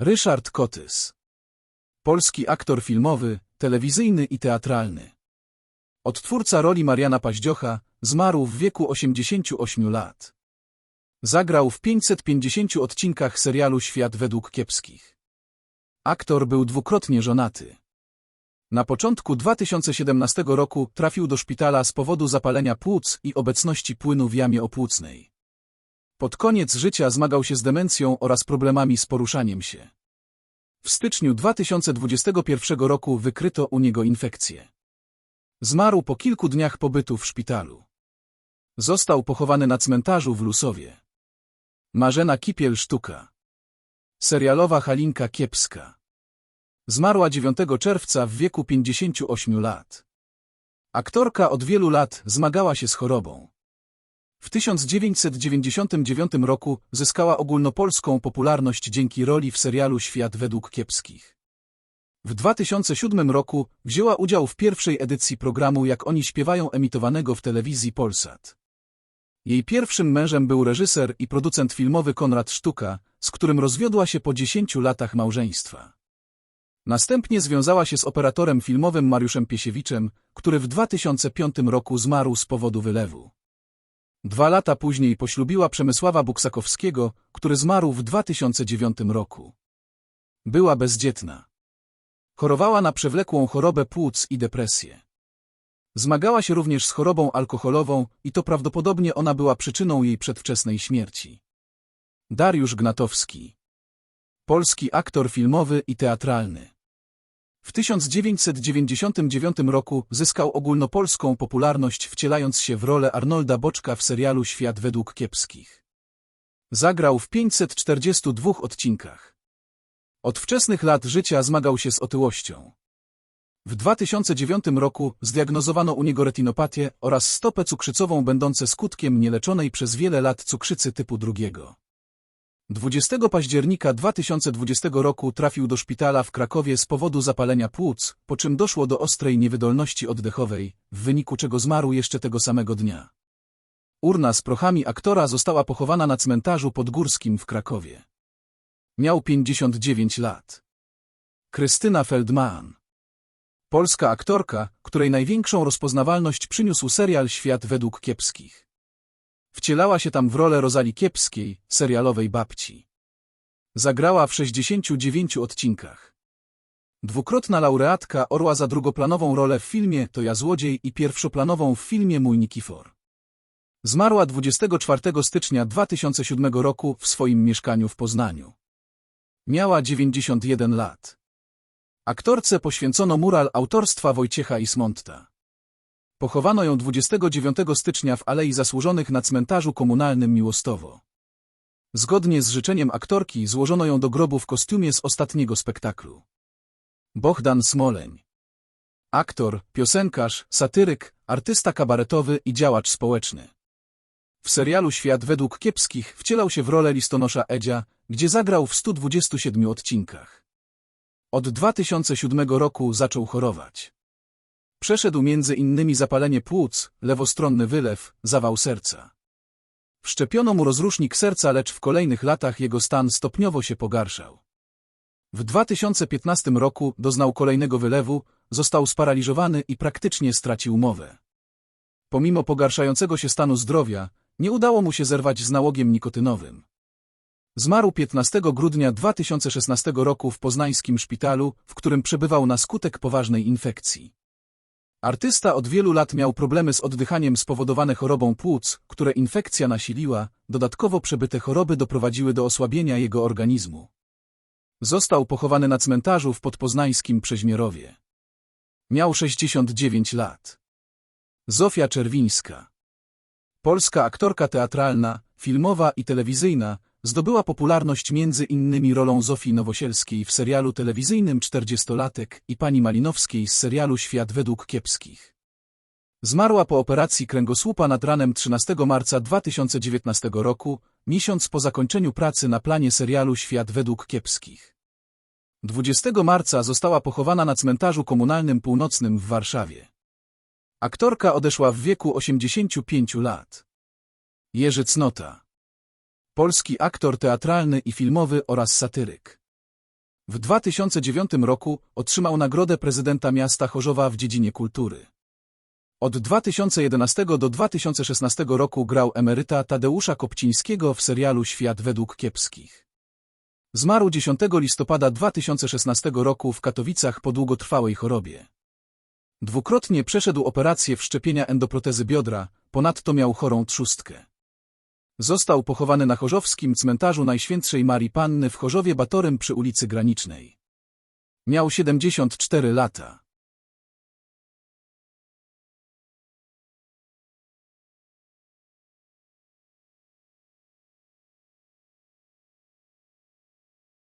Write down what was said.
Ryszard Kotys. Polski aktor filmowy, telewizyjny i teatralny. Odtwórca roli Mariana Paździocha zmarł w wieku 88 lat. Zagrał w 550 odcinkach serialu Świat według kiepskich. Aktor był dwukrotnie żonaty. Na początku 2017 roku trafił do szpitala z powodu zapalenia płuc i obecności płynu w jamie opłucnej. Pod koniec życia zmagał się z demencją oraz problemami z poruszaniem się. W styczniu 2021 roku wykryto u niego infekcję. Zmarł po kilku dniach pobytu w szpitalu. Został pochowany na cmentarzu w Lusowie. Marzena Kipiel-Sztuka. Serialowa Halinka Kiepska. Zmarła 9 czerwca w wieku 58 lat. Aktorka od wielu lat zmagała się z chorobą. W 1999 roku zyskała ogólnopolską popularność dzięki roli w serialu Świat według kiepskich. W 2007 roku wzięła udział w pierwszej edycji programu Jak oni śpiewają emitowanego w telewizji Polsat. Jej pierwszym mężem był reżyser i producent filmowy Konrad Sztuka, z którym rozwiodła się po 10 latach małżeństwa. Następnie związała się z operatorem filmowym Mariuszem Piesiewiczem, który w 2005 roku zmarł z powodu wylewu. Dwa lata później poślubiła Przemysława Buksakowskiego, który zmarł w 2009 roku. Była bezdzietna. Chorowała na przewlekłą chorobę płuc i depresję. Zmagała się również z chorobą alkoholową i to prawdopodobnie ona była przyczyną jej przedwczesnej śmierci. Dariusz Gnatowski Polski aktor filmowy i teatralny. W 1999 roku zyskał ogólnopolską popularność wcielając się w rolę Arnolda Boczka w serialu Świat według kiepskich. Zagrał w 542 odcinkach. Od wczesnych lat życia zmagał się z otyłością. W 2009 roku zdiagnozowano u niego retinopatię oraz stopę cukrzycową będące skutkiem nieleczonej przez wiele lat cukrzycy typu drugiego. 20 października 2020 roku trafił do szpitala w Krakowie z powodu zapalenia płuc, po czym doszło do ostrej niewydolności oddechowej, w wyniku czego zmarł jeszcze tego samego dnia. Urna z prochami aktora została pochowana na cmentarzu podgórskim w Krakowie. Miał 59 lat. Krystyna Feldman Polska aktorka, której największą rozpoznawalność przyniósł serial Świat według kiepskich. Wcielała się tam w rolę Rozali Kiepskiej, serialowej babci. Zagrała w 69 odcinkach. Dwukrotna laureatka Orła za drugoplanową rolę w filmie To ja złodziej i pierwszoplanową w filmie Mój Nikifor. Zmarła 24 stycznia 2007 roku w swoim mieszkaniu w Poznaniu. Miała 91 lat. Aktorce poświęcono mural autorstwa Wojciecha Ismonta. Pochowano ją 29 stycznia w Alei Zasłużonych na cmentarzu komunalnym Miłostowo. Zgodnie z życzeniem aktorki złożono ją do grobu w kostiumie z ostatniego spektaklu. Bohdan Smoleń. Aktor, piosenkarz, satyryk, artysta kabaretowy i działacz społeczny. W serialu Świat według kiepskich wcielał się w rolę listonosza Edzia, gdzie zagrał w 127 odcinkach. Od 2007 roku zaczął chorować. Przeszedł między innymi zapalenie płuc, lewostronny wylew, zawał serca. Wszczepiono mu rozrusznik serca, lecz w kolejnych latach jego stan stopniowo się pogarszał. W 2015 roku doznał kolejnego wylewu, został sparaliżowany i praktycznie stracił mowę. Pomimo pogarszającego się stanu zdrowia, nie udało mu się zerwać z nałogiem nikotynowym. Zmarł 15 grudnia 2016 roku w poznańskim szpitalu, w którym przebywał na skutek poważnej infekcji. Artysta od wielu lat miał problemy z oddychaniem spowodowane chorobą płuc, które infekcja nasiliła, dodatkowo przebyte choroby doprowadziły do osłabienia jego organizmu. Został pochowany na cmentarzu w podpoznańskim Przeźmierowie. Miał 69 lat. Zofia Czerwińska Polska aktorka teatralna, filmowa i telewizyjna, Zdobyła popularność między innymi rolą Zofii Nowosielskiej w serialu telewizyjnym Czterdziestolatek i pani Malinowskiej z serialu Świat według kiepskich. Zmarła po operacji kręgosłupa nad ranem 13 marca 2019 roku, miesiąc po zakończeniu pracy na planie serialu Świat według kiepskich. 20 marca została pochowana na cmentarzu komunalnym północnym w Warszawie. Aktorka odeszła w wieku 85 lat. Jerzy Cnota Polski aktor teatralny i filmowy oraz satyryk. W 2009 roku otrzymał nagrodę prezydenta miasta Chorzowa w dziedzinie kultury. Od 2011 do 2016 roku grał emeryta Tadeusza Kopcińskiego w serialu Świat według kiepskich. Zmarł 10 listopada 2016 roku w Katowicach po długotrwałej chorobie. Dwukrotnie przeszedł operację wszczepienia endoprotezy biodra, ponadto miał chorą trzustkę. Został pochowany na chorzowskim cmentarzu Najświętszej Marii Panny w Chorzowie Batorym przy ulicy Granicznej. Miał 74 lata.